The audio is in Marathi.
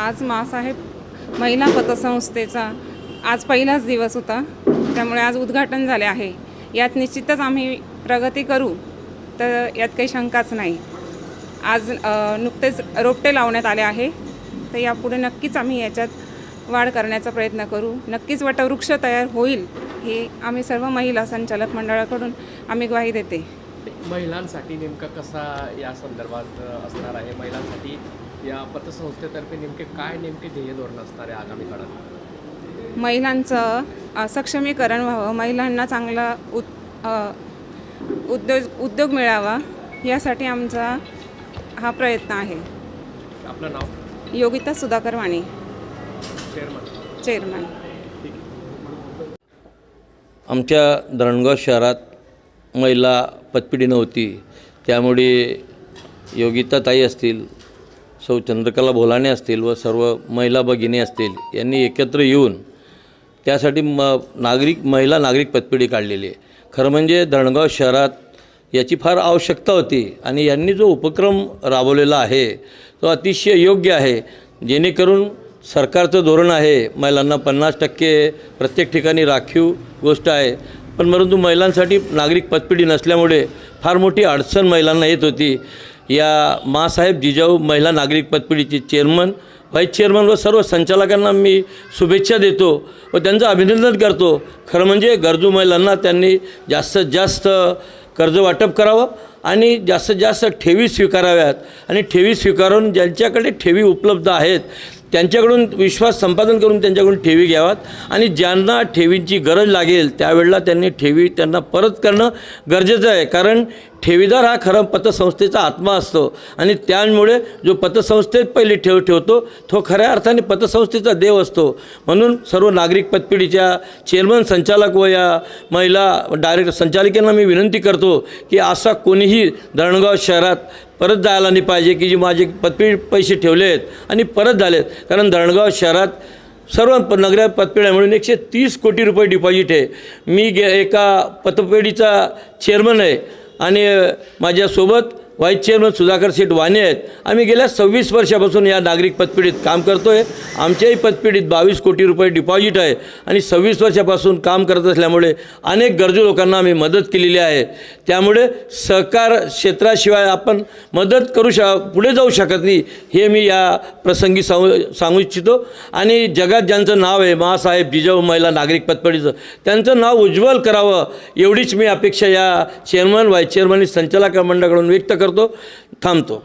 आज मासाहेब महिला पतसंस्थेचा. आज पहिलाच दिवस होता. त्यामुळे आज उद्घाटन झाले आहे. यात निश्चितच आम्ही प्रगती करू. तर यात काही शंकाच नाही. आज नुकतेच रोपटे लावण्यात आले आहे. तर यापुढे नक्कीच आम्ही याच्यात वाढ करण्याचा प्रयत्न करू. नक्कीच वटवृक्ष तयार होईल हे आम्ही सर्व महिला संचालक मंडळाकडून आम्ही ग्वाही देते. महिलांसाठी नेमका कसा या संदर्भात असणार आहे? महिलांसाठी या पतसंस्थेतर्फे नेमके काय नेमके ध्येय धोरण असणार आहे आगामी काळात? महिलांचं सक्षमीकरण व्हावं महिलांना चांगला उद उद्योग उद्योग मिळावा यासाठी आमचा हा प्रयत्न आहे. आपलं नाव? योगिता सुधाकर वाणी. चेअरमन चेअरमन आमच्या धरणगाव शहरात महिला पतपिढी नव्हती. त्यामुळे योगिताताई असतील सौ चंद्रकला भोलाणे असतील व सर्व महिला भगिनी असतील यांनी एकत्र येऊन त्यासाठी म नागरिक महिला नागरिक पतपिढी काढलेली आहे. खरं म्हणजे धरणगाव शहरात याची फार आवश्यकता होती आणि यांनी जो उपक्रम राबवलेला आहे तो अतिशय योग्य आहे. जेणेकरून सरकारचं धोरण आहे महिलांना पन्नास टक्के प्रत्येक ठिकाणी राखीव गोष्ट आहे. पण परंतु महिलांसाठी नागरिक पतपिढी नसल्यामुळे फार मोठी अडचण महिलांना येत होती. या मासाहेब जिजाऊ महिला नागरिक पतपिढीचे चेअरमन व्हाईस चेअरमन व सर्व संचालकांना मी शुभेच्छा देतो व त्यांचं अभिनंदन करतो. खरं म्हणजे गरजू महिलांना त्यांनी जास्तीत जास्त कर्ज वाटप करावं आणि जास्तीत जास्त ठेवी स्वीकाराव्यात आणि ठेवी स्वीकारून ज्यांच्याकडे ठेवी उपलब्ध आहेत त्यांच्याकडून विश्वास संपादन करून त्यांच्याकडून ठेवी घ्यावात आणि ज्यांना ठेवींची गरज लागेल त्यावेळेला त्यांनी ठेवी त्यांना परत करणं गरजेचं आहे. कारण ठेवीदार हा खरं पतसंस्थेचा आत्मा असतो. आणि त्यामुळे जो पतसंस्थेत पहिले ठेव ठेवतो तो खऱ्या अर्थाने पतसंस्थेचा देव असतो. म्हणून सर्व नागरिक पतपिढीच्या चेअरमन संचालक व या महिला डायरेक्टर संचालिकांना मी विनंती करतो की असा कोणीही धरणगाव शहरात परत जायला नाही पाहिजे की जे माझे पतपिढी पैसे ठेवले आहेत आणि परत झालेत. कारण धरणगाव शहरात सर्व प नगरा पतपेढ्या मिळून एकशे तीस कोटी रुपये डिपॉझिट आहे. मी गे एका पतपेढीचा चेअरमन आहे. आणि माझ्यासोबत व्हाईस चेअरमन सुधाकर शेठ वाने आहेत. आम्ही गेल्या सव्वीस वर्षापासून या नागरिक पतपिढीत काम करतो आहे आमच्याही पतपिढीत बावीस कोटी रुपये डिपॉझिट आहे. आणि सव्वीस वर्षापासून काम करत असल्यामुळे अनेक गरजू लोकांना आम्ही मदत केलेली आहे. त्यामुळे सहकार क्षेत्राशिवाय आपण मदत करू श पुढे जाऊ शकत नाही हे मी या प्रसंगी सांगू सांगू इच्छितो. आणि जगात ज्यांचं नाव आहे मासाहेब जिजाऊ महिला नागरिक पतपिढीचं त्यांचं नाव उज्ज्वल करावं एवढीच मी अपेक्षा या चेअरमन व्हाईस चेअरमन आणि संचालक मंडळाकडून व्यक्त करतो. करतो थांबतो